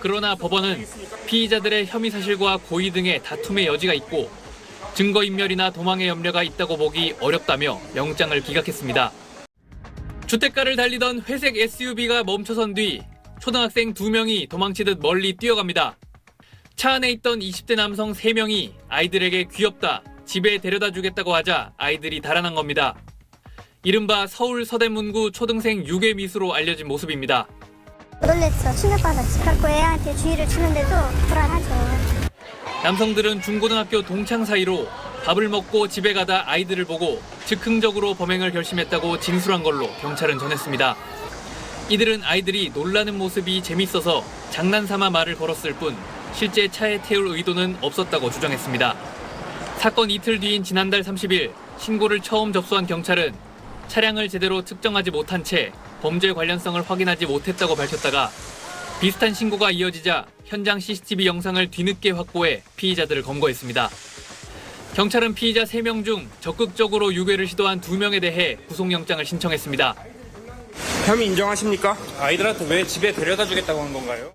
그러나 법원은 피의자들의 혐의 사실과 고의 등의 다툼의 여지가 있고 증거인멸이나 도망의 염려가 있다고 보기 어렵다며 영장을 기각했습니다. 주택가를 달리던 회색 SUV가 멈춰선 뒤 초등학생 2명이 도망치듯 멀리 뛰어갑니다. 차 안에 있던 20대 남성 3명이 아이들에게 귀엽다, 집에 데려다 주겠다고 하자 아이들이 달아난 겁니다. 이른바 서울 서대문구 초등생 유괴 미수로 알려진 모습입니다. 놀랬어. 충격받아 집 갖고 애한테 주의를 주는데도 불안하죠. 남성들은 중고등학교 동창 사이로 밥을 먹고 집에 가다 아이들을 보고 즉흥적으로 범행을 결심했다고 진술한 걸로 경찰은 전했습니다. 이들은 아이들이 놀라는 모습이 재밌어서 장난삼아 말을 걸었을 뿐 실제 차에 태울 의도는 없었다고 주장했습니다. 사건 이틀 뒤인 지난달 30일 신고를 처음 접수한 경찰은 차량을 제대로 측정하지 못한 채 범죄 관련성을 확인하지 못했다고 밝혔다가 비슷한 신고가 이어지자 현장 CCTV 영상을 뒤늦게 확보해 피의자들을 검거했습니다. 경찰은 피의자 3명 중 적극적으로 유괴를 시도한 2명에 대해 구속영장을 신청했습니다. 혐의 인정하십니까? 아이들한테 왜 집에 데려다 주겠다고 하는 건가요?